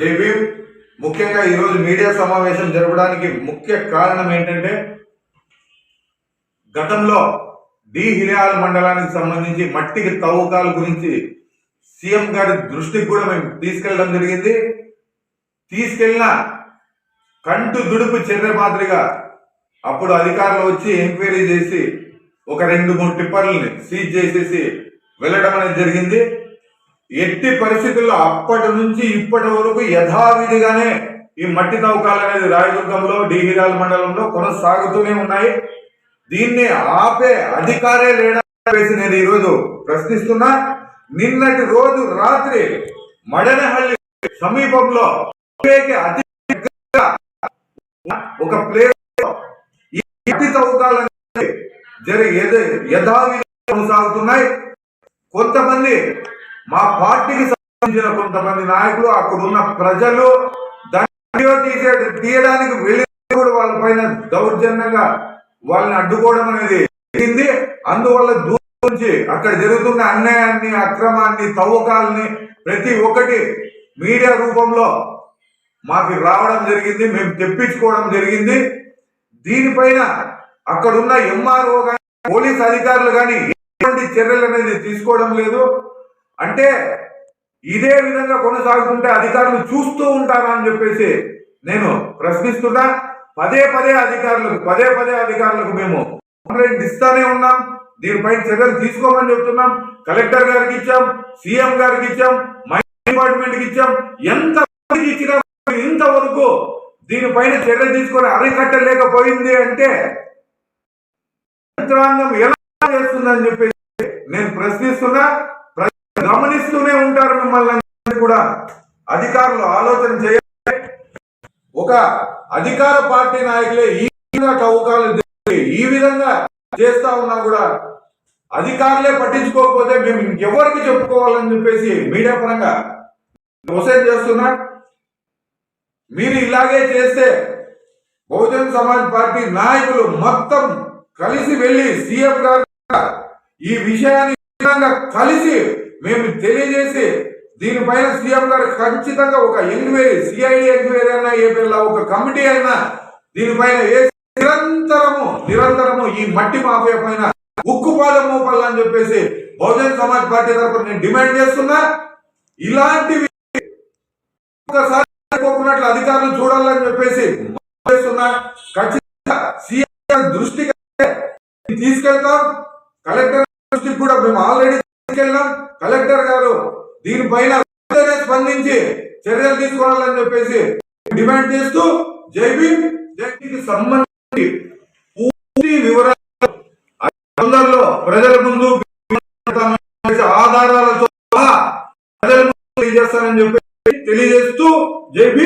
జై ముఖ్యంగా ఈరోజు మీడియా సమావేశం జరపడానికి ముఖ్య కారణం ఏంటంటే గతంలో డి హిరియాల మండలానికి సంబంధించి మట్టికి తవ్వకాల గురించి సీఎం గారి దృష్టికి కూడా మేము తీసుకెళ్ళడం జరిగింది. తీసుకెళ్ళిన కంటు దుడుపు చర్య మాదిరిగా అప్పుడు అధికారులు వచ్చి ఎంక్వైరీ చేసి ఒక రెండు మూడు టిప్పర్లని సీజ్ చేసేసి వెళ్ళడం అనేది జరిగింది. ఎట్టి పరిస్థితుల్లో అప్పటి నుంచి ఇప్పటి వరకు యథావిధిగానే ఈ మట్టి తవ్వకాలు అనేది రాయదుర్గంలో డిహిరాల మండలంలో కొనసాగుతూనే ఉన్నాయి. దీన్ని ఆపే అధికారే లేడా వేసి నేను ఈరోజు ప్రశ్నిస్తున్నా. నిన్నటి రోజు రాత్రి మడనహల్లి సమీపంలో అతి ఒక ప్లేస్ ఈ మట్టి తవ్వకాలు అనేది జరి కొనసాగుతున్నాయి. కొంతమంది మా పార్టీకి సంబంధించిన కొంతమంది నాయకులు అక్కడ ఉన్న ప్రజలు దాన్ని తీసే తీయడానికి వెళ్ళి కూడా వాళ్ళ పైన దౌర్జన్యంగా వాళ్ళని అడ్డుకోవడం అనేది జరిగింది. అందువల్ల దూరం నుంచి అక్కడ జరుగుతున్న అన్యాయాన్ని అక్రమాన్ని తవ్వకాలని ప్రతి ఒక్కటి మీడియా రూపంలో మాకు రావడం జరిగింది మేము తెప్పించుకోవడం జరిగింది. దీనిపైన అక్కడున్న ఎంఆర్ఓ కానీ పోలీస్ అధికారులు కానీ ఎటువంటి చర్యలు అనేది తీసుకోవడం లేదు. అంటే ఇదే విధంగా కొనసాగుతుంటే అధికారులు చూస్తూ ఉంటారా అని చెప్పేసి నేను ప్రశ్నిస్తున్నా. పదే పదే అధికారులకు పదే పదే అధికారులకు మేము కంప్లైంట్ ఇస్తానే ఉన్నాం. దీనిపై చర్యలు తీసుకోమని చెప్తున్నాం. కలెక్టర్ గారికి ఇచ్చాం సీఎం గారికి ఇచ్చాం మైన్స్ డిపార్ట్మెంట్కి ఇచ్చాం. ఎంత ఇచ్చినా ఇంతవరకు దీనిపైన చర్య తీసుకొని అరికట్టలేకపోయింది అంటే యంత్రాంగం ఎలా చేస్తుందని చెప్పేసి నేను ప్రశ్నిస్తున్నా. గమనిస్తూనే ఉంటారు మిమ్మల్ని కూడా. అధికారులు ఆలోచన చేయాలి. ఒక అధికార పార్టీ నాయకులే ఈ విధంగా తవ్వకాలు ఈ విధంగా చేస్తా ఉన్నా కూడా అధికారులే పట్టించుకోకపోతే మేము ఇంకెవరికి చెప్పుకోవాలని చెప్పేసి మీడియా పరంగా మోసం చేస్తున్నా. మీరు ఇలాగే చేస్తే బహుజన్ సమాజ్ పార్టీ నాయకులు మొత్తం కలిసి వెళ్ళి సీఎం గారు ఈ విషయాన్ని విధంగా కలిసి మేము తెలియజేసి దీనిపైన సీఎం గారు ఖచ్చితంగా ఒక ఎంక్వైరీ సిఐడి ఎంక్వైరీ అయినా ఏ ఒక కమిటీ అయినా దీనిపైన ఏ నిరంతరము నిరంతరము ఈ మట్టి మాఫియా పైన ఉక్కుపాదం మోపాలని అని చెప్పేసి బహుజన్ సమాజ్ పార్టీ తరఫున నేను డిమాండ్ చేస్తున్నా. ఇలాంటివి ఒకసారి అధికారులు చూడాలని చెప్పేసి చేస్తున్నా. ఖచ్చితంగా సీఎం దృష్టికి తీసుకెళ్తాం. కలెక్టర్ దృష్టికి కూడా మేము ఆల్రెడీ తీసుకెళ్ళాం. కలెక్టర్ గారు దీనిపైన స్పందించి చర్యలు తీసుకోవాలని చెప్పేసి డిమాండ్ చేస్తూ జైబీ జైబీకి సంబంధించి పూర్తి వివరాలు తొందరలో ప్రజల ముందు ఆధారాలతో ప్రజల ముందు తెలియజేస్తానని చెప్పి తెలియజేస్తూ జైబీ